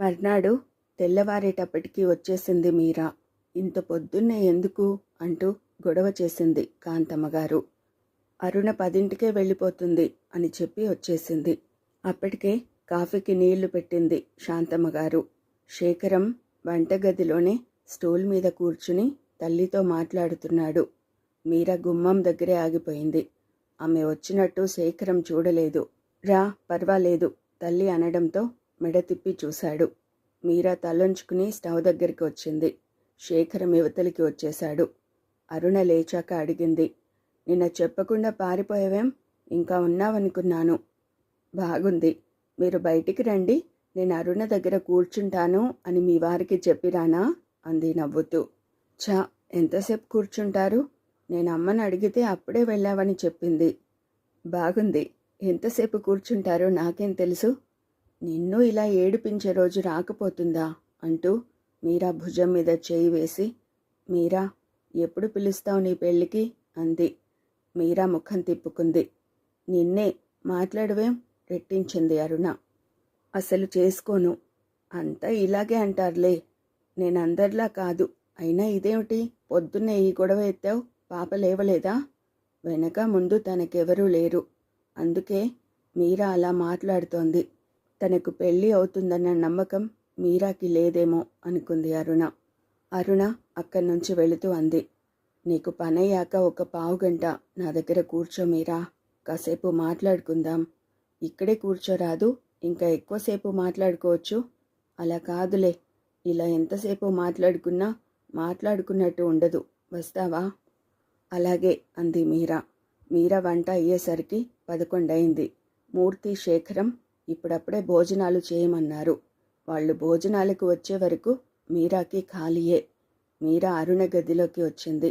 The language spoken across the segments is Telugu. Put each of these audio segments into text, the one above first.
మర్నాడు తెల్లవారేటప్పటికీ వచ్చేసింది మీరా. ఇంత పొద్దున్నే ఎందుకు? అంటూ గొడవ చేసింది కాంతమ్మగారు. అరుణ పదింటికే వెళ్ళిపోతుంది అని చెప్పి వచ్చేసింది. అప్పటికే కాఫీకి నీళ్ళు పెట్టింది శాంతమ్మగారు. శేఖరం వంటగదిలోనే స్టూల్ మీద కూర్చుని తల్లితో మాట్లాడుతున్నాడు. మీరా గుమ్మం దగ్గరే ఆగిపోయింది. ఆమె వచ్చినట్టు శేఖరం చూడలేదు. రా పర్వాలేదు తల్లి అనడంతో మెడ తిప్పి చూశాడు. మీరా తలొంచుకుని స్టవ్ దగ్గరికి వచ్చింది. శేఖరం యువతలికి వచ్చేశాడు. అరుణ లేచాక అడిగింది. నిన్న చెప్పకుండా పారిపోయావేం? ఇంకా ఉన్నావనుకున్నాను. బాగుంది. మీరు బయటికి రండి. నేను అరుణ దగ్గర కూర్చుంటాను అని మీ వారికి చెప్పిరానా? అంది నవ్వుతూ. చా ఎంతసేపు కూర్చుంటారు? నేను అమ్మని అడిగితే అప్పుడే వెళ్ళావని చెప్పింది. బాగుంది. ఎంతసేపు కూర్చుంటారో నాకేం తెలుసు? నిన్ను ఇలా ఏడిపించే రోజు రాకపోతుందా? అంటూ మీరా భుజం మీద చేయి వేసి మీరా ఎప్పుడు పిలుస్తావు నీ పెళ్ళికి? అంది. మీరా ముఖం తిప్పుకుంది. నిన్నే మాట్లాడవేం? రెట్టించింది అరుణ. అసలు చేసుకోను. అంతా ఇలాగే అంటారులే. నేను అందరిలా కాదు. అయినా ఇదేమిటి? పొద్దున్నే ఈ గొడవ ఎత్తావు? పాప లేవలేదా? వెనక ముందు తనకెవరూ లేరు. అందుకే మీరా అలా మాట్లాడుతోంది. తనకు పెళ్ళి అవుతుందన్న నమ్మకం మీరాకి లేదేమో అనుకుంది అరుణ. అరుణ అక్కడి నుంచి వెళుతూ అంది. నీకు పనయ్యాక ఒక పావు గంట నా దగ్గర కూర్చో మీరా. కాసేపు మాట్లాడుకుందాం. ఇక్కడే కూర్చోరాదు ఇంకా ఎక్కువసేపు మాట్లాడుకోవచ్చు. అలా కాదులే. ఇలా ఎంతసేపు మాట్లాడుకున్నా మాట్లాడుకున్నట్టు ఉండదు. వస్తావా? అలాగే అంది మీరా. మీరా వంట అయ్యేసరికి పదకొండయింది. మూర్తి శేఖరం ఇప్పుడప్పుడే భోజనాలు చేయమన్నారు. వాళ్ళు భోజనాలకు వచ్చే వరకు మీరాకి ఖాళీయే. మీరా అరుణ గదిలోకి వచ్చింది.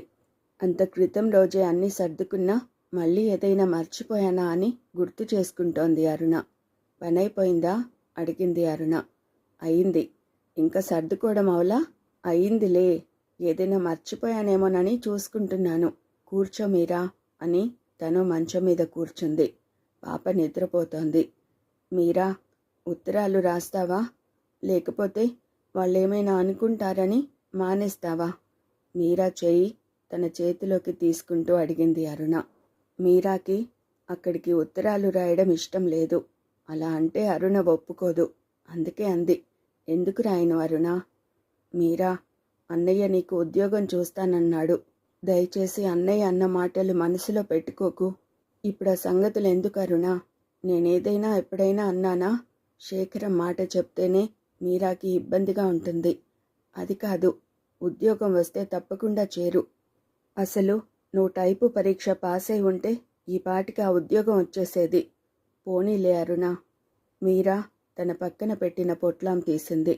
అంత క్రితం రోజే అన్నీ సర్దుకున్నా మళ్ళీ ఏదైనా మర్చిపోయానా అని గుర్తు చేసుకుంటోంది అరుణ. పనైపోయిందా? అడిగింది అరుణ. అయింది. ఇంకా సర్దుకోవడం అవలా? అయిందిలే. ఏదైనా మర్చిపోయానేమోనని చూసుకుంటున్నాను. కూర్చో మీరా అని తను మంచం మీద కూర్చుంది. పాప నిద్రపోతోంది. మీరా? ఉత్తరాలు రాస్తావా? లేకపోతే వాళ్ళేమైనా అనుకుంటారని మానేస్తావా? మీరా చేయి తన చేతిలోకి తీసుకుంటూ అడిగింది అరుణ. మీరాకి అక్కడికి ఉత్తరాలు రాయడం ఇష్టం లేదు. అలా అంటే అరుణ ఒప్పుకోదు. అందుకే అంది. ఎందుకు రాయను అరుణ? మీరా అన్నయ్య నీకు ఉద్యోగం చూస్తానన్నాడు. దయచేసి అన్నయ్య అన్న మాటలు మనసులో పెట్టుకోకు. ఇప్పుడు ఆ సంగతులు ఎందుకు అరుణ? నేనేదైనా ఎప్పుడైనా అన్నానా? శేఖరం మాట చెప్తేనే మీరాకి ఇబ్బందిగా ఉంటుంది. అది కాదు ఉద్యోగం వస్తే తప్పకుండా చేరు. అసలు నువ్వు టైపు పరీక్ష పాస్ అయి ఉంటే ఈ పాటికి ఆ ఉద్యోగం వచ్చేసేది. పోనీలే అరుణ. మీరా తన పక్కన పెట్టిన పొట్లాం తీసింది.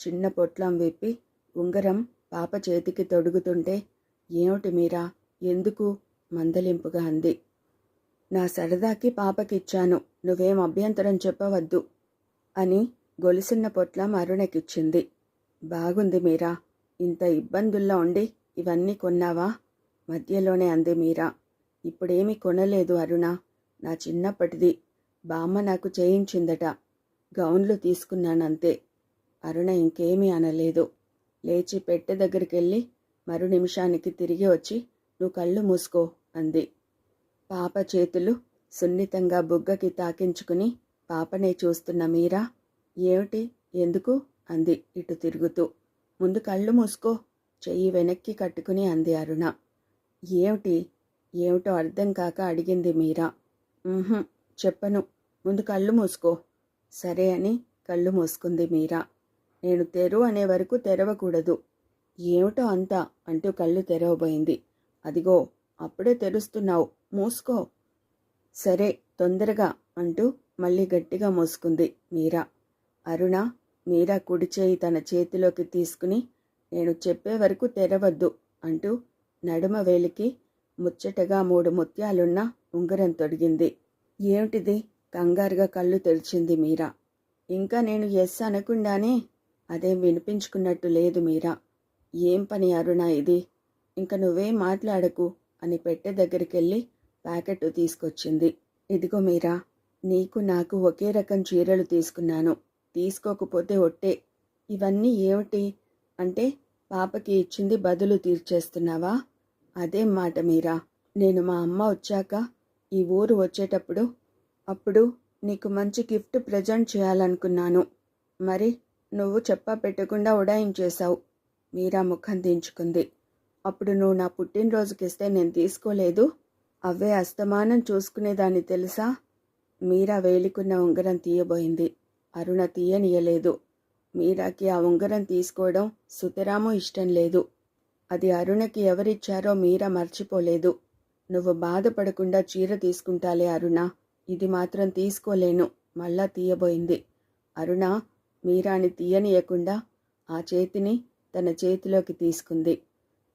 చిన్న పొట్లాం విప్పి ఉంగరం పాప చేతికి తొడుగుతుంటే ఏమిటి మీరా? ఎందుకు? మందలింపుగా అంది. నా సరదాకి పాపకిచ్చాను. నువ్వేం అభ్యంతరం చెప్పవద్దు అని గొలుసున్న పొట్లం అరుణకిచ్చింది బాగుంది మీరా ఇంత ఇబ్బందుల్లో ఉండి ఇవన్నీ కొన్నావా? మధ్యలోనే అంది మీరా. ఇప్పుడేమీ కొనలేదు అరుణ. నా చిన్నప్పటిది. బామ్మ నాకు చేయించిందట. గౌన్లు తీసుకున్నానంతే. అరుణ ఇంకేమీ అనలేదు. లేచి పెట్టె దగ్గరికి వెళ్ళి మరు నిమిషానికి తిరిగి వచ్చి నువ్వు కళ్ళు మూసుకో అంది. పాప చేతులు సున్నితంగా బుగ్గకి తాకించుకుని పాపనే చూస్తున్న మీరా ఏమిటి? ఎందుకు? అంది ఇటు తిరుగుతూ. ముందు కళ్ళు మూసుకో చెయ్యి వెనక్కి కట్టుకుని అంది అరుణ. ఏమిటి? ఏమిటో అర్థం కాక అడిగింది మీరా. చెప్పను. ముందు కళ్ళు మూసుకో. సరే అని కళ్ళు మూసుకుంది మీరా. నేను తెరు అనే వరకు తెరవకూడదు. ఏమిటో అంతా? అంటూ కళ్ళు తెరవబోయింది. అదిగో అప్పుడే తెరుస్తున్నావు. మూసుకో. సరే తొందరగా అంటూ మళ్ళీ గట్టిగా మోసుకుంది మీరా. అరుణ మీరా కుడి చేయి తన చేతిలోకి తీసుకుని నేను చెప్పే వరకు తెరవద్దు అంటూ నడుమ వేలికి ముచ్చటగా మూడు ముత్యాలున్న ఉంగరం తొడిగింది. ఏమిటిది? కంగారుగా కళ్ళు తెరిచింది మీరా. ఇంకా నేను ఎస్ అనకుండానే అదేం వినిపించుకున్నట్టు లేదు మీరా. ఏం పని అరుణ ఇది? ఇంక నువ్వేం మాట్లాడకు అని పెట్టె దగ్గరికెళ్ళి ప్యాకెట్ తీసుకొచ్చింది. ఇదిగో మీరా నీకు నాకు ఒకే రకం చీరలు తీసుకున్నాను. తీసుకోకపోతే ఒట్టే. ఇవన్నీ ఏమిటి? అంటే పాపకి ఇచ్చింది బదులు తీర్చేస్తున్నావా? అదేం మాట మీరా. నేను మా అమ్మ వచ్చాక ఈ ఊరు వచ్చేటప్పుడు అప్పుడు నీకు మంచి గిఫ్ట్ ప్రజెంట్ చేయాలనుకున్నాను. మరి నువ్వు చెప్పా పెట్టకుండా ఉడాయించేశావు. మీరా ముఖం దించుకుంది. అప్పుడు నువ్వు నా పుట్టినరోజుకిస్తే నేను తీసుకోలేదు. అవే అస్తమానం చూసుకునేదాన్ని తెలుసా? మీరా వేలికున్న ఉంగరం తీయబోయింది. అరుణ తీయనీయలేదు. మీరాకి ఆ ఉంగరం తీసుకోవడం సుతరాము ఇష్టం లేదు. అది అరుణకి ఎవరిచ్చారో మీరా మర్చిపోలేదు. నువ్వు బాధపడకుండా చీర తీసుకుంటాలే అరుణ. ఇది మాత్రం తీసుకోలేను. మళ్ళా తీయబోయింది. అరుణ మీరాని తీయనీయకుండా ఆ చేతిని తన చేతిలోకి తీసుకుంది.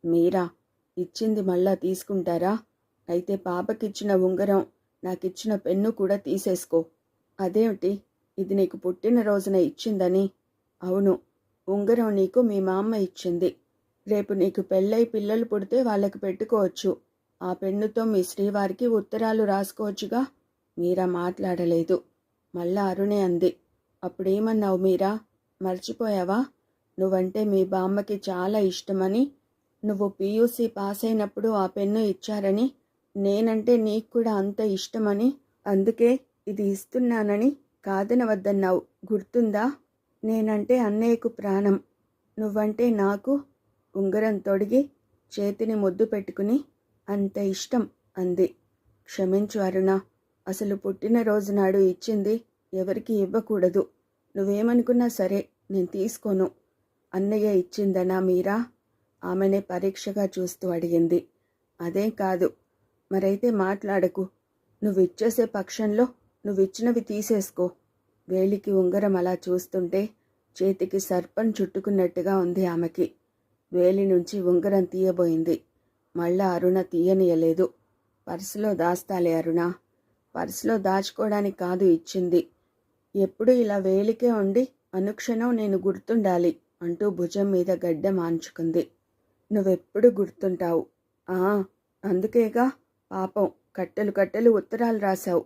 మీరా ఇచ్చింది మళ్ళా తీసుకుంటారా? అయితే పాపకిచ్చిన ఉంగరం నాకిచ్చిన పెన్ను కూడా తీసేసుకో. అదేమిటి? ఇది నీకు పుట్టినరోజున ఇచ్చిందని. అవును ఉంగరం నీకు మీ మామ ఇచ్చింది. రేపు నీకు పెళ్ళై పిల్లలు పుడితే వాళ్ళకి పెట్టుకోవచ్చు. ఆ పెన్నుతో మీ శ్రీవారికి ఉత్తరాలు రాసుకోవచ్చుగా? మీరా మాట్లాడలేదు. మళ్ళా అరుణే అంది. అప్పుడేమన్నావు మీరా? మర్చిపోయావా? నువ్వంటే మీ బామ్మకి చాలా ఇష్టమని నువ్వు పీయూసీ పాస్ అయినప్పుడు ఆ పెన్ను ఇచ్చారని నేనంటే నీకు కూడా అంత ఇష్టమని అందుకే ఇది ఇస్తున్నానని కాదనవద్దన్నావు గుర్తుందా? నేనంటే అన్నయ్యకు ప్రాణం. నువ్వంటే నాకు ఉంగరం తొడిగి చేతిని ముద్దు పెట్టుకుని అంత ఇష్టం అంది. క్షమించు అరుణ అసలు పుట్టినరోజు నాడు ఇచ్చింది ఎవరికి ఇవ్వకూడదు. నువ్వేమనుకున్నా సరే నేను తీసుకోను. అన్నయ్య ఇచ్చిందనా మీరా? ఆమెనే పరీక్షగా చూస్తూ అడిగింది. అదేం కాదు మరైతే మాట్లాడకు. నువ్వు ఇచ్చేసే పక్షంలో నువ్వు ఇచ్చినవి తీసేసుకో. వేలికి ఉంగరం అలా చూస్తుంటే చేతికి సర్పం చుట్టుకున్నట్టుగా ఉంది ఆమెకి. వేలి నుంచి ఉంగరం తీయబోయింది. మళ్ళా అరుణ తీయనీయలేదు. పర్సులో దాస్తాలే అరుణ. పర్సులో దాచుకోవడానికి కాదు ఇచ్చింది. ఎప్పుడు ఇలా వేలికే ఉండి అనుక్షణం నేను గుర్తుండాలి అంటూ భుజం మీద గడ్డ మాంచుకుంది నువ్వెప్పుడు గుర్తుంటావు? ఆ అందుకేగా పాపం కట్టెలు కట్టెలు ఉత్తరాలు రాశావు.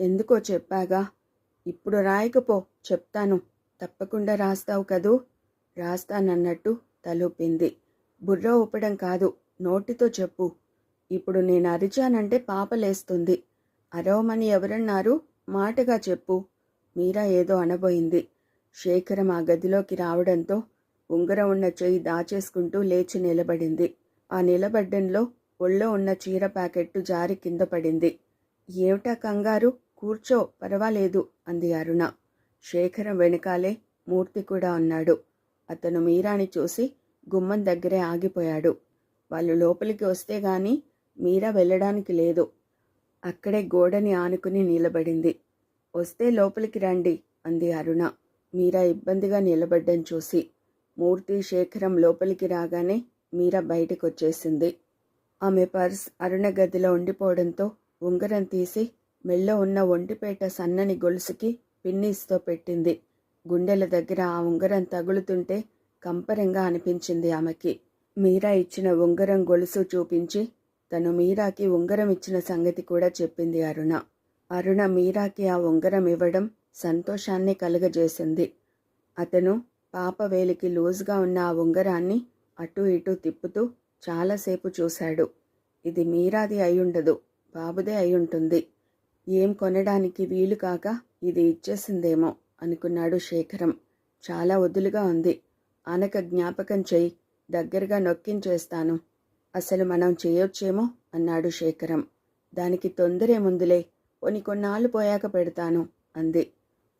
ఎందుకో చెప్పాగా? ఇప్పుడు రాయకపో చెప్తాను. తప్పకుండా రాస్తావు కదూ? రాస్తానన్నట్టు తలూపింది. బుర్ర ఊపడం కాదు నోటితో చెప్పు. ఇప్పుడు నేను అరిచానంటే పాపలేస్తుంది అరవమని ఎవరన్నారు? మాటగా చెప్పు. మీరా ఏదో అనబోయింది. శేఖరం ఆ గదిలోకి రావడంతో ఉంగరం ఉన్న చెయ్యి దాచేసుకుంటూ లేచి నిలబడింది. ఆ నిలబడ్డంలో ఒళ్ళో ఉన్న చీర ప్యాకెట్టు జారి కింద పడింది. ఏమిటా కంగారు? కూర్చో పర్వాలేదు అంది అరుణ. శేఖరం వెనకాలే మూర్తి కూడా ఉన్నాడు. అతను మీరాని చూసి గుమ్మం దగ్గరే ఆగిపోయాడు. వాళ్ళు లోపలికి వస్తే గాని మీరా వెళ్ళడానికి లేదు. అక్కడే గోడని ఆనుకుని నిలబడింది. వస్తే లోపలికి రండి అంది అరుణ. మీరా ఇబ్బందిగా నిలబడ్డం చూసి. మూర్తి శేఖరం లోపలికి రాగానే మీరా బయటకొచ్చేసింది. వచ్చేసింది ఆమె పర్స్ అరుణ గదిలో ఉండిపోవడంతో ఉంగరం తీసి మెళ్ళో ఉన్న ఒంటిపేట సన్నని గొలుసుకి పిన్నీస్తో పెట్టింది. గుండెల దగ్గర ఆ ఉంగరం తగులుతుంటే కంపరంగా అనిపించింది ఆమెకి. మీరా ఇచ్చిన ఉంగరం గొలుసు చూపించి తను మీరాకి ఉంగరం ఇచ్చిన సంగతి కూడా చెప్పింది అరుణ. అరుణ మీరాకి ఆ ఉంగరం ఇవ్వడం సంతోషాన్ని కలుగజేసింది. అతను పాప వేలికి లూజ్గా ఉన్న ఆ ఉంగరాన్ని అటూ ఇటూ తిప్పుతూ చాలాసేపు చూశాడు. ఇది మీరాది అయ్యుండదు. బాబుదే అయ్యుంటుంది. ఏం కొనడానికి వీలు కాక ఇది ఇచ్చేసిందేమో అనుకున్నాడు శేఖరం. చాలా వదులుగా ఉంది. ఆనక జ్ఞాపకం చెయ్యి. దగ్గరగా నొక్కించేస్తాను. అసలు మనం చేయొచ్చేమో అన్నాడు శేఖరం. దానికి తొందరేముందులే కొన్ని కొన్నాళ్ళు పోయాక పెడతాను అంది.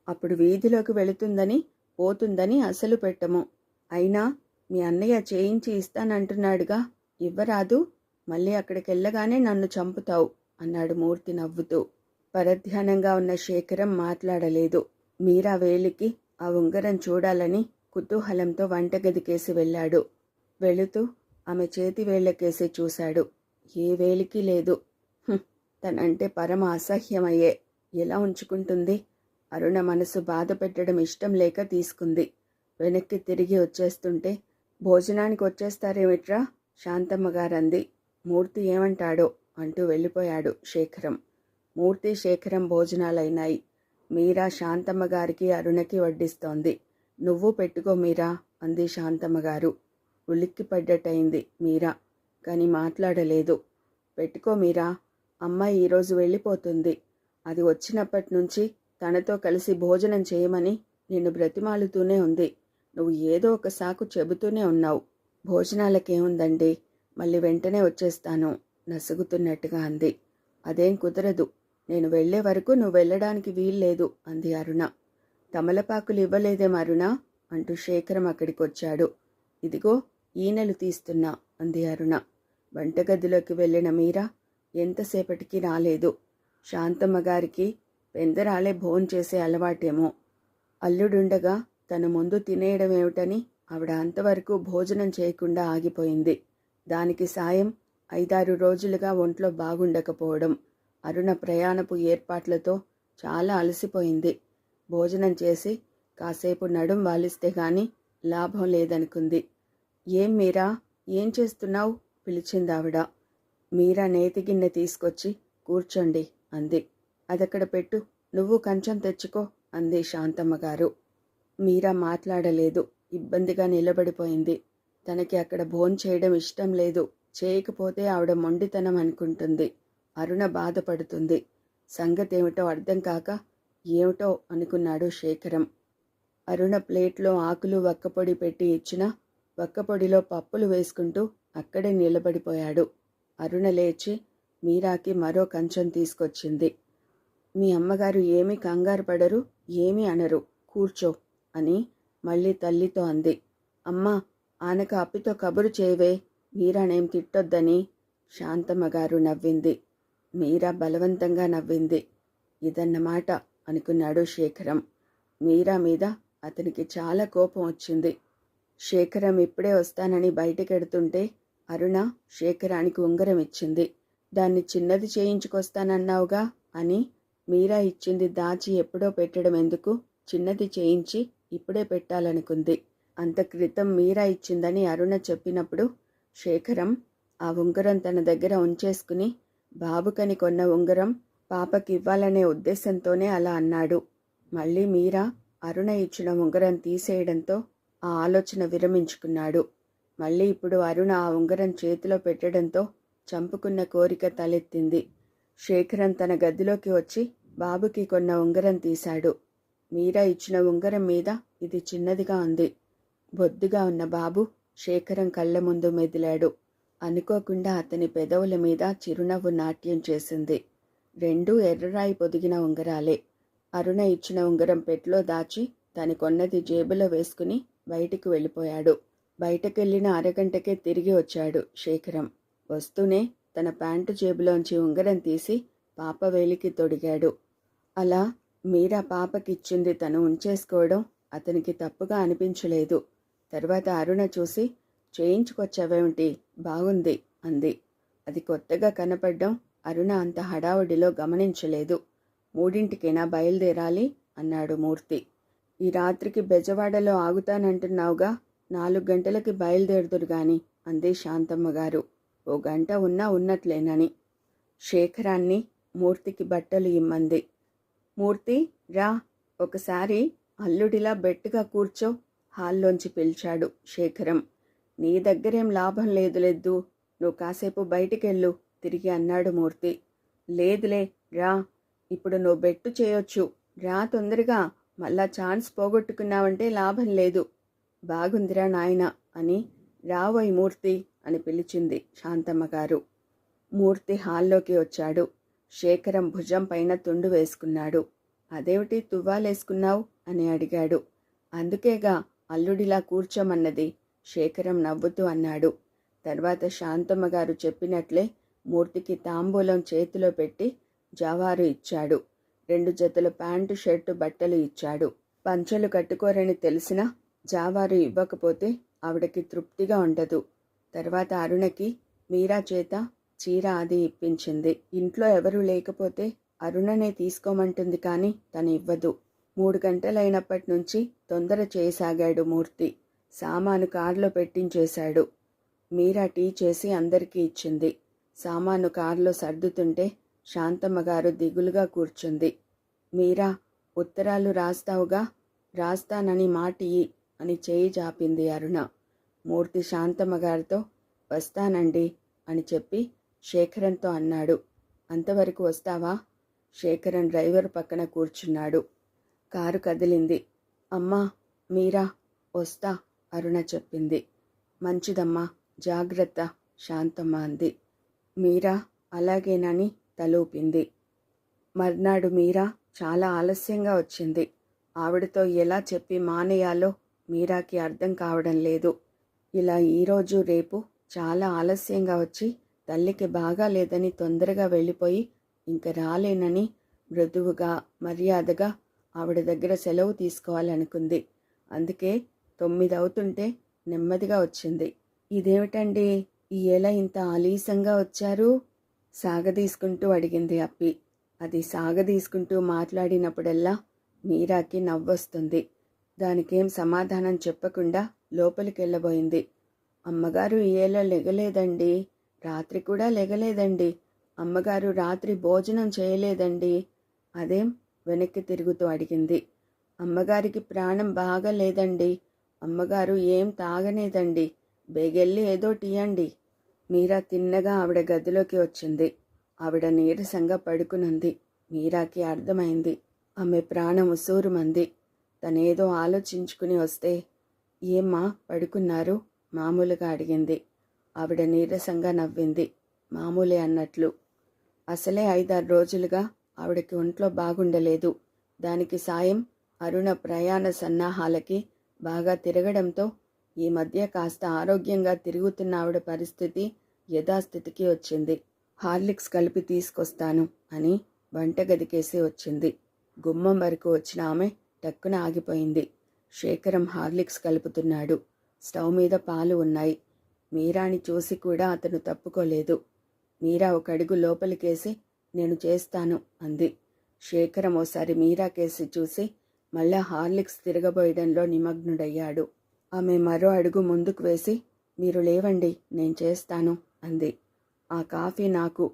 అప్పుడు వీధిలోకి వెళుతుందని పోతుందని అసలు పెట్టము. అయినా మీ అన్నయ్య చేయించి ఇస్తానంటున్నాడుగా. ఇవ్వరాదు. మళ్ళీ అక్కడికెళ్ళగానే నన్ను చంపుతావు అన్నాడు మూర్తి నవ్వుతూ. పరధ్యానంగా ఉన్న శేఖరం మాట్లాడలేదు. మీరా వేలికి ఆ ఉంగరం చూడాలని కుతూహలంతో వంటగదికేసి వెళ్ళాడు. వెళుతూ ఆమె చేతి వేళ్ళకేసి చూశాడు. ఏ వేలికి లేదు. తనంటే పరమ అసహ్యమయ్యే. ఎలా ఉంచుకుంటుంది? అరుణ మనసు బాధ పెట్టడం ఇష్టం లేక తీసుకుంది. వెనక్కి తిరిగి వచ్చేస్తుంటే భోజనానికి వచ్చేస్తారేమిట్రా శాంతమ్మ గారంది మూర్తి ఏమంటాడో అంటూ వెళ్ళిపోయాడు శేఖరం. మూర్తి శేఖరం భోజనాలైనాయి. మీరా శాంతమ్మ గారికి అరుణకి వడ్డిస్తోంది. నువ్వు పెట్టుకో మీరా? అంది శాంతమ్మ గారు ఉలిక్కిపడ్డట్టయింది మీరా. కానీ మాట్లాడలేదు. పెట్టుకో మీరా. అమ్మాయి ఈరోజు వెళ్ళిపోతుంది. అది వచ్చినప్పటి నుంచి తనతో కలిసి భోజనం చేయమని నిన్ను బ్రతిమాలుతూనే ఉంది. నువ్వు ఏదో ఒక సాకు చెబుతూనే ఉన్నావు. భోజనాలకేముందండి? మళ్ళీ వెంటనే వచ్చేస్తాను. నసుగుతున్నట్టుగా అంది. అదేం కుదరదు. నేను వెళ్ళే వరకు నువ్వు వెళ్ళడానికి వీల్లేదు అంది అరుణ. తమలపాకులు ఇవ్వలేదేం అరుణ? అంటూ శేఖరం అక్కడికి వచ్చాడు ఇదిగో ఈనెలు తీస్తున్నా అంది అరుణ. వంటగదిలోకి వెళ్ళిన మీరా ఎంతసేపటికి రాలేదు. శాంతమ్మ గారికి పెందరాలే భోంచేసే అలవాటేమో. అల్లుడుండగా తన ముందు తినేయడం ఏమిటని ఆవిడ అంతవరకు భోజనం చేయకుండా ఆగిపోయింది. దానికి సాయం ఐదారు రోజులుగా ఒంట్లో బాగుండకపోవడం అరుణ ప్రయాణపు ఏర్పాట్లతో చాలా అలసిపోయింది. భోజనం చేసి కాసేపు నడుం వాలిస్తే గాని లాభం లేదనుకుంది. ఏం మీరా? ఏం చేస్తున్నావు? పిలిచింది ఆవిడ. మీరా నేతి గిన్నె తీసుకొచ్చి కూర్చోండి అంది. అదక్కడ పెట్టు నువ్వు కంచం తెచ్చుకో అంది శాంతమ్మ గారు. మీరా మాట్లాడలేదు. ఇబ్బందిగా నిలబడిపోయింది. తనకి అక్కడ భోంచేయడం ఇష్టం లేదు. చేయకపోతే ఆవిడ మొండితనం అనుకుంటుంది. అరుణ బాధపడుతుంది. సంగతేమిటో అర్థం కాక ఏమిటో అనుకున్నాడు శేఖరం. అరుణ ప్లేట్లో ఆకులు వక్కపొడి పెట్టి ఇచ్చిన వక్కపొడిలో పప్పులు వేసుకుంటూ అక్కడే నిలబడిపోయాడు. అరుణ లేచి మీరాకి మరో కంచం తీసుకొచ్చింది. మీ అమ్మగారు ఏమీ కంగారు పడరు ఏమీ అనరు. కూర్చో. అని మళ్ళీ తల్లితో అంది. అమ్మా ఆనక అప్పితో కబురు చేయవే మీరానేం తిట్టొద్దని శాంతమ్మ గారు నవ్వింది. మీరా బలవంతంగా నవ్వింది. ఇదన్నమాట అనుకున్నాడు శేఖరం. మీరా మీద అతనికి చాలా కోపం వచ్చింది. శేఖరం ఇప్పుడే వస్తానని బయటకెడుతుంటే అరుణ శేఖరానికి ఉంగరం ఇచ్చింది. దాన్ని చిన్నది చేయించుకొస్తానన్నావుగా అని మీరా ఇచ్చింది దాచి ఎప్పుడో పెట్టడం ఎందుకు చిన్నది చేయించి ఇప్పుడే పెట్టాలనుకుంది. అంత క్రితం మీరా ఇచ్చిందని అరుణ చెప్పినప్పుడు శేఖరం ఆ ఉంగరం తన దగ్గర ఉంచేసుకుని బాబుకని కొన్న ఉంగరం పాపకి ఇవ్వాలనే ఉద్దేశంతోనే అలా అన్నాడు. మళ్ళీ మీరా అరుణ ఇచ్చిన ఉంగరం తీసేయడంతో ఆ ఆలోచన విరమించుకున్నాడు. మళ్ళీ ఇప్పుడు అరుణ ఆ ఉంగరం చేతిలో పెట్టడంతో చంపుకున్న కోరిక తలెత్తింది. శేఖరం తన గదిలోకి వచ్చి బాబుకి కొన్న ఉంగరం తీశాడు. మీరా ఇచ్చిన ఉంగరం మీద ఇది చిన్నదిగా ఉంది. బొద్దుగా ఉన్న బాబు శేఖరం కళ్ళ ముందు మెదిలాడు. అనుకోకుండా అతని పెదవుల మీద చిరునవ్వు నాట్యం చేసింది. రెండూ ఎర్రరాయి పొదిగిన ఉంగరాలే. అరుణ ఇచ్చిన ఉంగరం పెట్లో దాచి తను కొన్నది జేబులో వేసుకుని బయటికి వెళ్ళిపోయాడు. బయటకెళ్ళిన అరగంటకే తిరిగి వచ్చాడు శేఖరం. వస్తూనే తన ప్యాంటు జేబులోంచి ఉంగరం తీసి పాప వేలికి తొడిగాడు. అలా మీరా పాపకిచ్చింది తను ఉంచేసుకోవడం అతనికి తప్పుగా అనిపించలేదు. తర్వాత అరుణ చూసి చేయించుకొచ్చావేమిటి? బాగుంది అంది. అది కొత్తగా కనపడ్డం అరుణ అంత హడావుడిలో గమనించలేదు. మూడింటికైనా బయలుదేరాలి? అన్నాడు మూర్తి. ఈ రాత్రికి బెజవాడలో ఆగుతానంటున్నావుగా? నాలుగు గంటలకి బయలుదేరుదురు గాని అంది శాంతమ్మ గారు ఓ గంట ఉన్నా ఉన్నట్లేనని. శేఖరాన్ని మూర్తికి బట్టలు ఇమ్మంది. మూర్తి రా. ఒకసారి అల్లుడిలా బెట్టుగా కూర్చో. హాల్లోంచి పిలిచాడు శేఖరం. నీ దగ్గరేం లాభం లేదులెద్దు నువ్వు కాసేపు బయటికెళ్ళు తిరిగి అన్నాడు మూర్తి. లేదులే రా. ఇప్పుడు నువ్వు బెట్టు చేయొచ్చు. రా తొందరగా. మళ్ళా ఛాన్స్ పోగొట్టుకున్నావంటే లాభం లేదు. బాగుందిరా నాయన అని రావోయ్ మూర్తి అని పిలిచింది శాంతమ్మ గారు మూర్తి హాల్లోకి వచ్చాడు. శేఖరం భుజం పైన తుండు వేసుకున్నాడు. అదేమిటి తువ్వాలేసుకున్నావు? అని అడిగాడు. అందుకేగా అల్లుడిలా కూర్చోమన్నది? శేఖరం నవ్వుతూ అన్నాడు. తర్వాత శాంతమ్మ గారు చెప్పినట్లే మూర్తికి తాంబూలం చేతిలో పెట్టి జవారు ఇచ్చాడు. రెండు జతల ప్యాంటు షర్టు బట్టలు ఇచ్చాడు. పంచలు కట్టుకోరని తెలిసినా జావారు ఇవ్వకపోతే ఆవిడకి తృప్తిగా ఉండదు. తర్వాత అరుణకి మీరా చేత చీర అది ఇప్పించింది. ఇంట్లో ఎవరూ లేకపోతే అరుణనే తీసుకోమంటుంది కానీ తను ఇవ్వదు. మూడు గంటలైనప్పటి నుంచి తొందర చేయసాగాడు మూర్తి. సామాను కారులో పెట్టించేశాడు. మీరా టీ చేసి అందరికీ ఇచ్చింది. సామాను కారులో సర్దుతుంటే శాంతమ్మ గారు దిగులుగా కూర్చుంది. మీరా ఉత్తరాలు రాస్తావుగా? రాస్తానని మాటియి అని చేయి జాపింది అరుణ. మూర్తి శాంతమ్మ గారితో వస్తానండి అని చెప్పి శేఖరంతో అన్నాడు. అంతవరకు వస్తావా? శేఖరన్ డ్రైవర్ పక్కన కూర్చున్నాడు. కారు కదిలింది. అమ్మా మీరా? వస్తా అరుణ చెప్పింది. మంచిదమ్మా జాగ్రత్త శాంతమ్మ అంది. మీరా? అలాగేనని? తలూపింది. మర్నాడు మీరా? చాలా ఆలస్యంగా వచ్చింది. ఆవిడతో ఎలా చెప్పి మానేయాలో మీరాకి అర్థం కావడం లేదు. ఇలా ఈరోజు రేపు చాలా ఆలస్యంగా వచ్చి తల్లికి బాగా లేదని తొందరగా వెళ్ళిపోయి ఇంక రాలేనని మృదువుగా మర్యాదగా ఆవిడ దగ్గర సెలవు తీసుకోవాలనుకుంది. అందుకే తొమ్మిది అవుతుంటే నెమ్మదిగా వచ్చింది. ఇదేమిటండి? ఈ ఏళ ఇంత ఆలీసంగా వచ్చారు? సాగదీసుకుంటూ అడిగింది అప్పి. అది సాగదీసుకుంటూ మాట్లాడినప్పుడల్లా మీరాకి నవ్వొస్తుంది. దానికేం సమాధానం చెప్పకుండా లోపలికి వెళ్ళబోయింది అమ్మగారు ఈ ఏళ లెగలేదండి. రాత్రి కూడా లెగలేదండి. అమ్మగారు రాత్రి భోజనం చేయలేదండి. అదేం? వెనక్కి తిరుగుతూ అడిగింది. అమ్మగారికి ప్రాణం బాగా లేదండి. అమ్మగారు ఏం తాగనేదండి. బేగెళ్ళి ఏదో టీయండి మీరా తిన్నగా ఆవిడ గదిలోకి వచ్చింది. ఆవిడ నీరసంగా పడుకునుంది. మీరాకి అర్థమైంది. ఆమె ప్రాణం ఉసూరుమంది. తనేదో ఆలోచించుకుని వస్తే ఏమ్మా పడుకున్నారు? మామూలుగా అడిగింది. ఆవిడ నీరసంగా నవ్వింది. మామూలే అన్నట్లు. అసలే ఐదారు రోజులుగా ఆవిడకి ఒంట్లో బాగుండలేదు. దానికి సాయం అరుణ ప్రయాణ సన్నాహాలకి బాగా తిరగడంతో ఈ మధ్య కాస్త ఆరోగ్యంగా తిరుగుతున్న ఆవిడ పరిస్థితి యథాస్థితికి వచ్చింది. హార్లిక్స్ కలిపి తీసుకొస్తాను అని వంటగదికేసి వచ్చింది. గుమ్మం వరకు వచ్చిన ఆమె టక్కున ఆగిపోయింది. శేఖరం హార్లిక్స్ కలుపుతున్నాడు. స్టవ్ మీద పాలు ఉన్నాయి. మీరాని చూసి కూడా అతను తప్పుకోలేదు. మీరా ఒక అడుగు లోపలికేసి నేను చేస్తాను అంది. శేఖరం ఓసారి మీరాకేసి చూసి మళ్ళా హార్లిక్స్ తిరగబోయడంలో నిమగ్నుడయ్యాడు. ఆమె మరో అడుగు ముందుకు వేసి మీరు లేవండి నేను చేస్తాను అంది. ఆ కాఫీ నాకు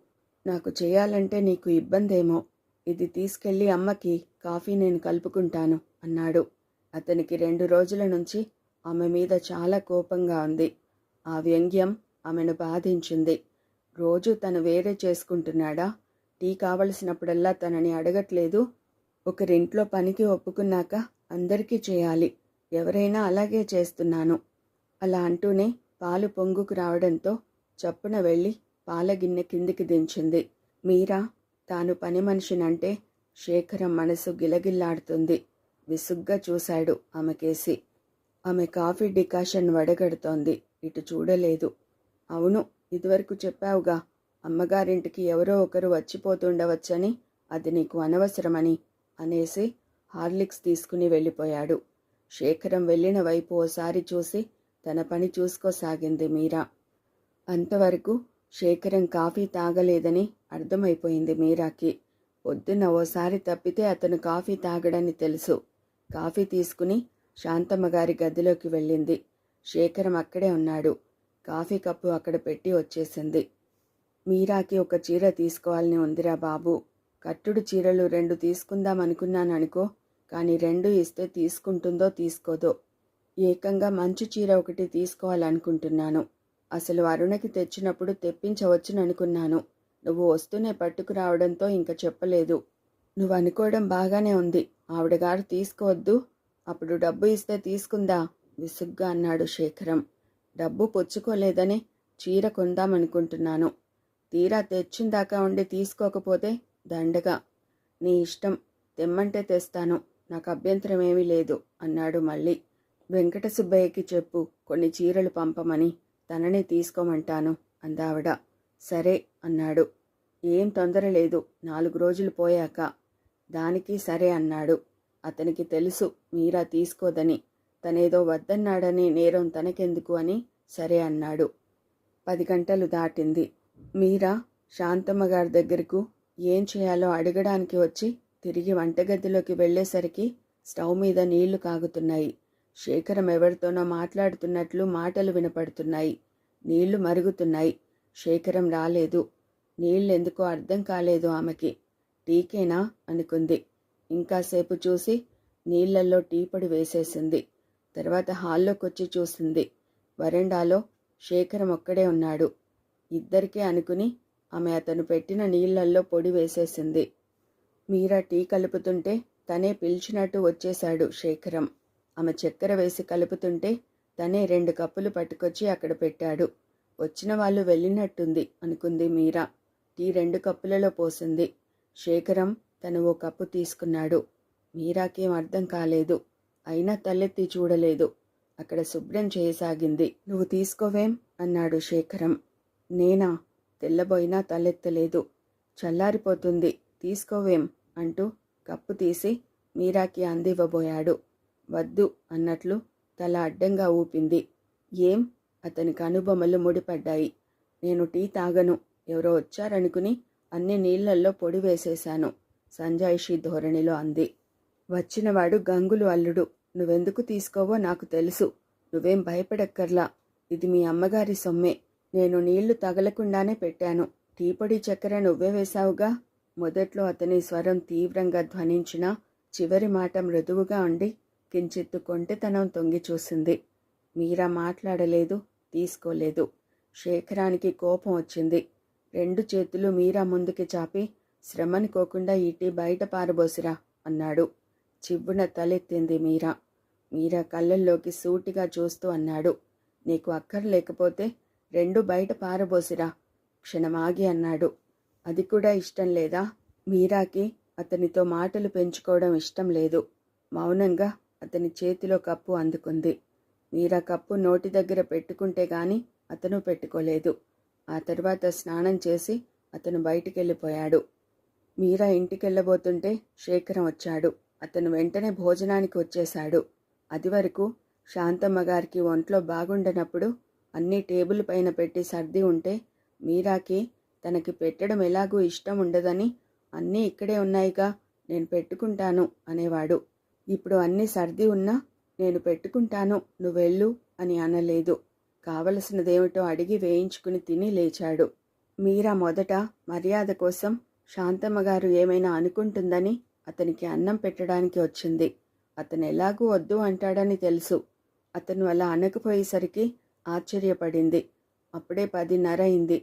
నాకు చేయాలంటే నీకు ఇబ్బందేమో. ఇది తీసుకెళ్ళి అమ్మకి కాఫీ నేను కలుపుకుంటాను అన్నాడు. అతనికి రెండు రోజుల నుంచి ఆమె మీద చాలా కోపంగా ఉంది. ఆ వ్యంగ్యం ఆమెను బాధించింది. రోజు తను వేరే చేసుకుంటున్నాడా? టీ కావలసినప్పుడల్లా తనని అడగట్లేదు. ఒకరింట్లో పనికి ఒప్పుకున్నాక అందరికీ చేయాలి. ఎవరైనా అలాగే చేస్తున్నాను. అలా అంటూనే పాలు పొంగుకు రావడంతో చప్పున వెళ్ళి పాలగిన్నె కిందికి దించింది. మీరా? తాను పని మనిషినంటే శేఖరం మనసు గిలగిల్లాడుతుంది. విసుగ్గా చూశాడు ఆమెకేసి ఆమె కాఫీ డికాషన్ వడగడుతోంది. ఇటు చూడలేదు. అవును ఇదివరకు చెప్పావుగా అమ్మగారింటికి ఎవరో ఒకరు వచ్చిపోతుండవచ్చని అది నీకు అనవసరమని అనేసి హార్లిక్స్ తీసుకుని వెళ్ళిపోయాడు. శేఖరం వెళ్ళిన వైపు ఓసారి చూసి తన పని చూసుకోసాగింది మీరా? అంతవరకు శేఖరం కాఫీ తాగలేదని అర్థమైపోయింది మీరాకి. పొద్దున్న ఓసారి తప్పితే అతను కాఫీ తాగడని తెలుసు. కాఫీ తీసుకుని శాంతమ్మ గారి గదిలోకి వెళ్ళింది. శేఖరం అక్కడే ఉన్నాడు. కాఫీ కప్పు అక్కడ పెట్టి వచ్చేసింది. మీరాకి ఒక చీర తీసుకోవాలని ఉందిరా బాబు. కట్టుడు చీరలు రెండు తీసుకుందాం అనుకున్నాననుకో కానీ రెండు ఇస్తే తీసుకుంటుందో తీసుకోదో. ఏకంగా మంచు చీర ఒకటి తీసుకోవాలనుకుంటున్నాను. అసలు అరుణకి తెచ్చినప్పుడు తెప్పించవచ్చుననుకున్నాను నువ్వు వస్తూనే పట్టుకురావడంతో ఇంకా చెప్పలేదు. నువ్వు అనుకోవడం బాగానే ఉంది. ఆవిడగారు తీసుకోవద్దు. అప్పుడు డబ్బు ఇస్తే తీసుకుందా? విసుగ్గా అన్నాడు శేఖరం. డబ్బు పుచ్చుకోలేదని చీర కొందామనుకుంటున్నాను. తీరా తెచ్చిందాకా ఉండి తీసుకోకపోతే దండగా. నీ ఇష్టం తెమ్మంటే తెస్తాను. నాకు అభ్యంతరం ఏమీ లేదు అన్నాడు మళ్ళీ. వెంకట సుబ్బయ్యకి చెప్పు కొన్ని చీరలు పంపమని తననే తీసుకోమంటాను అందావిడ. సరే అన్నాడు. ఏం తొందర లేదు నాలుగు రోజులు పోయాక. దానికి సరే అన్నాడు. అతనికి తెలుసు మీరా తీసుకోదని. తనేదో వద్దన్నాడని నేరం తనకెందుకు అని సరే అన్నాడు. పది గంటలు దాటింది. మీరా శాంతమ్మ గారి దగ్గరకు ఏం చేయాలో అడగడానికి వచ్చి తిరిగి వంటగదిలోకి వెళ్ళేసరికి స్టవ్ మీద నీళ్ళు కాగుతున్నాయి. శేఖరం ఎవరితోనో మాట్లాడుతున్నట్లు మాటలు వినపడుతున్నాయి. నీళ్ళు మరుగుతున్నాయి. శేఖరం రాలేదు. నీళ్ళెందుకో అర్థం కాలేదు ఆమెకి. టీకేనా? అనుకుంది. ఇంకాసేపు చూసి నీళ్ళల్లో టీ పొడి వేసేసింది. తర్వాత హాల్లోకొచ్చి చూసింది. వరండాలో శేఖరం ఒక్కడే ఉన్నాడు. ఇద్దరికే అనుకుని ఆమె అతను పెట్టిన నీళ్ళల్లో పొడి వేసేసింది. మీరా టీ కలుపుతుంటే తనే పిలిచినట్టు వచ్చేశాడు శేఖరం. ఆమె చక్కెర వేసి కలుపుతుంటే తనే రెండు కప్పులు పట్టుకొచ్చి అక్కడ పెట్టాడు. వచ్చిన వాళ్ళు వెళ్ళినట్టుంది అనుకుంది మీరా. టీ రెండు కప్పులలో పోసింది. శేఖరం తను ఓ కప్పు తీసుకున్నాడు. మీరాకేం అర్థం కాలేదు. అయినా తలెత్తి చూడలేదు. అక్కడ శుభ్రం చేయసాగింది. నువ్వు తీసుకోవేం? అన్నాడు శేఖరం. నేనా? తెల్లబోయినా తలెత్తలేదు. చల్లారిపోతుంది. తీసుకోవేం? అంటూ కప్పు తీసి మీరాకి అందివ్వబోయాడు. వద్దు అన్నట్లు తల అడ్డంగా ఊపింది. ఏం? అతని కనుబొమ్మలు ముడిపడ్డాయి. నేను టీ తాగను. ఎవరో వచ్చారనుకుని అన్ని నీళ్ళల్లో పొడి వేసేశాను సంజాయిషి ధోరణిలో అంది. వచ్చినవాడు గంగులు అల్లుడు. నువ్వెందుకు తీసుకోవో నాకు తెలుసు. నువ్వేం భయపడక్కర్లా. ఇది మీ అమ్మగారి సొమ్మే. నేను నీళ్ళు తగలకుండానే పెట్టాను. టీ పొడి చక్కెర నువ్వే వేశావుగా? మొదట్లో అతని స్వరం తీవ్రంగా ధ్వనించినా చివరి మాట మృదువుగా ఉండి కించిత్తు కొంటెతనం తొంగి చూసింది. మీరా మాట్లాడలేదు తీసుకోలేదు. శేఖరానికి కోపం వచ్చింది. రెండు చేతులు మీరా ముందుకి చాపి శ్రమనుకోకుండా ఇటీ బయట పారబోసిరా అన్నాడు. చివ్వున తలెత్తింది మీరా. మీరా కళ్ళల్లోకి సూటిగా చూస్తూ అన్నాడు. నీకు అక్కర్లేకపోతే రెండు బయట పారబోసిరా. క్షణమాగి అన్నాడు. అది కూడా ఇష్టం లేదా? మీరాకి అతనితో మాటలు పెంచుకోవడం ఇష్టం లేదు. మౌనంగా అతని చేతిలో కప్పు అందుకుంది. మీరా కప్పు నోటి దగ్గర పెట్టుకుంటే గాని అతను పెట్టుకోలేదు. ఆ తర్వాత స్నానం చేసి అతను బయటికెళ్ళిపోయాడు. మీరా ఇంటికెళ్ళబోతుంటే శేఖరం వచ్చాడు. అతను వెంటనే భోజనానికి వచ్చేశాడు. అది వరకు శాంతమ్మ గారికి ఒంట్లో బాగుండనప్పుడు అన్నీ టేబుల్ పైన పెట్టి సర్ది ఉంటే మీరాకి తనకి పెట్టడం ఎలాగూ ఇష్టం ఉండదని అన్నీ ఇక్కడే ఉన్నాయిగా నేను పెట్టుకుంటాను అనేవాడు. ఇప్పుడు అన్నీ సర్ది ఉన్నా నేను పెట్టుకుంటాను నువ్వెళ్ళు అని అనలేదు. కావలసినదేమిటో అడిగి వేయించుకుని తిని లేచాడు. మీరా మొదట మర్యాద కోసం శాంతమ్మ గారు ఏమైనా అనుకుంటుందని అతనికి అన్నం పెట్టడానికి వచ్చింది. అతను ఎలాగూ వద్దు అంటాడని తెలుసు. అతను అలా అనకపోయేసరికి ఆశ్చర్యపడింది. అప్పుడే పదిన్నర అయింది.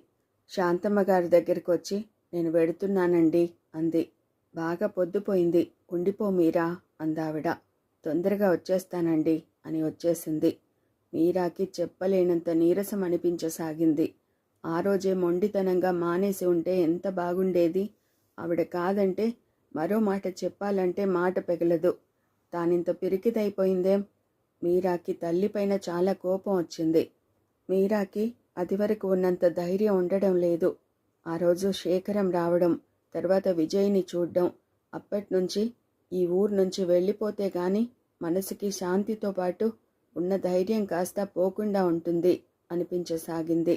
శాంతమ్మ గారి దగ్గరికి వచ్చి నేను వెడుతున్నానండి అంది. బాగా పొద్దుపోయింది ఉండిపో మీరా అందావిడ. తొందరగా వచ్చేస్తానండి అని వచ్చేసింది. మీరాకి చెప్పలేనంత నీరసం అనిపించసాగింది. ఆ రోజే మొండితనంగా మానేసి ఉంటే ఎంత బాగుండేది? ఆవిడ కాదంటే మరో మాట చెప్పాలంటే మాట పెగలదు. తానింత పిరికిదైపోయిందేం. మీరాకి తల్లిపైన చాలా కోపం వచ్చింది. మీరాకి అదివరకు ఉన్నంత ధైర్యం ఉండడం లేదు. ఆ రోజు శేఖరం రావడం తర్వాత విజయ్ని చూడడం అప్పట్నుంచి ఈ ఊరు నుంచి వెళ్ళిపోతే గాని మనసుకి శాంతితో పాటు ఉన్న ధైర్యం కాస్త పోకుండా ఉంటుంది అనిపించసాగింది.